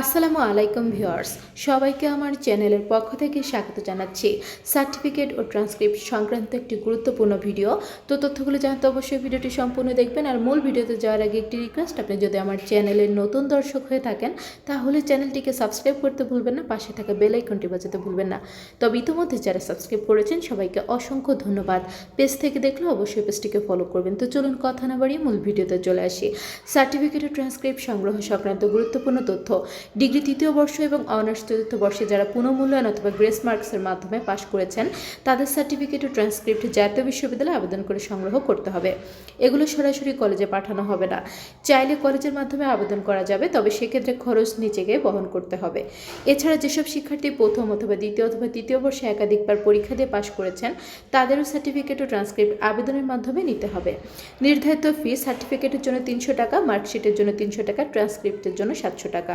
আসসালামু আলাইকুম ভিউয়ার্স, সবাইকে আমার চ্যানেলের পক্ষ থেকে স্বাগত জানাচ্ছি। সার্টিফিকেট ও ট্রান্সক্রিপ্ট সংক্রান্ত একটি গুরুত্বপূর্ণ ভিডিও। তো তথ্যগুলো জানতে অবশ্যই ভিডিওটি সম্পূর্ণ দেখবেন। আর মূল ভিডিওতে যাওয়ার আগে একটি রিকোয়েস্ট আপনি যদি আমার চ্যানেলের নতুন দর্শক হয়ে থাকেন, তাহলে চ্যানেলটিকে সাবস্ক্রাইব করতে ভুলবেন না, পাশে থাকা বেল আইকনটি বাজাতে ভুলবেন না। তবে ইতিমধ্যে যারা সাবস্ক্রাইব করেছেন, সবাইকে অসংখ্য ধন্যবাদ। পেজ থেকে দেখলে অবশ্যই পেজটিকে ফলো করবেন। তো চলুন কথা না বাড়িয়ে মূল ভিডিওতে চলে আসি। সার্টিফিকেট ও ট্রান্সক্রিপ্ট সংগ্রহ সংক্রান্ত গুরুত্বপূর্ণ তথ্য। ডিগ্রি তৃতীয় বর্ষ এবং অনার্স চতুর্থ বর্ষে যারা পুনঃমূল্যায়ন অথবা গ্রেস মার্কসের মাধ্যমে পাশ করেছেন, তাদের সার্টিফিকেট ও ট্রান্সক্রিপ্ট জাতীয় বিশ্ববিদ্যালয়ে আবেদন করে সংগ্রহ করতে হবে। এগুলো সরাসরি কলেজে পাঠানো হবে না। চাইলে কলেজের মাধ্যমে আবেদন করা যাবে, তবে সেক্ষেত্রে খরচ নিজেকে বহন করতে হবে। এছাড়া যেসব শিক্ষার্থী প্রথম অথবা দ্বিতীয় অথবা তৃতীয় বর্ষে একাধিকবার পরীক্ষা দিয়ে পাশ করেছেন, তাদেরও সার্টিফিকেট ও ট্রান্সক্রিপ্ট আবেদনের মাধ্যমে নিতে হবে। নির্ধারিত ফি সার্টিফিকেটের জন্য তিনশো টাকা মার্কশিটের জন্য তিনশো টাকা ট্রান্সক্রিপ্টের জন্য সাতশো টাকা।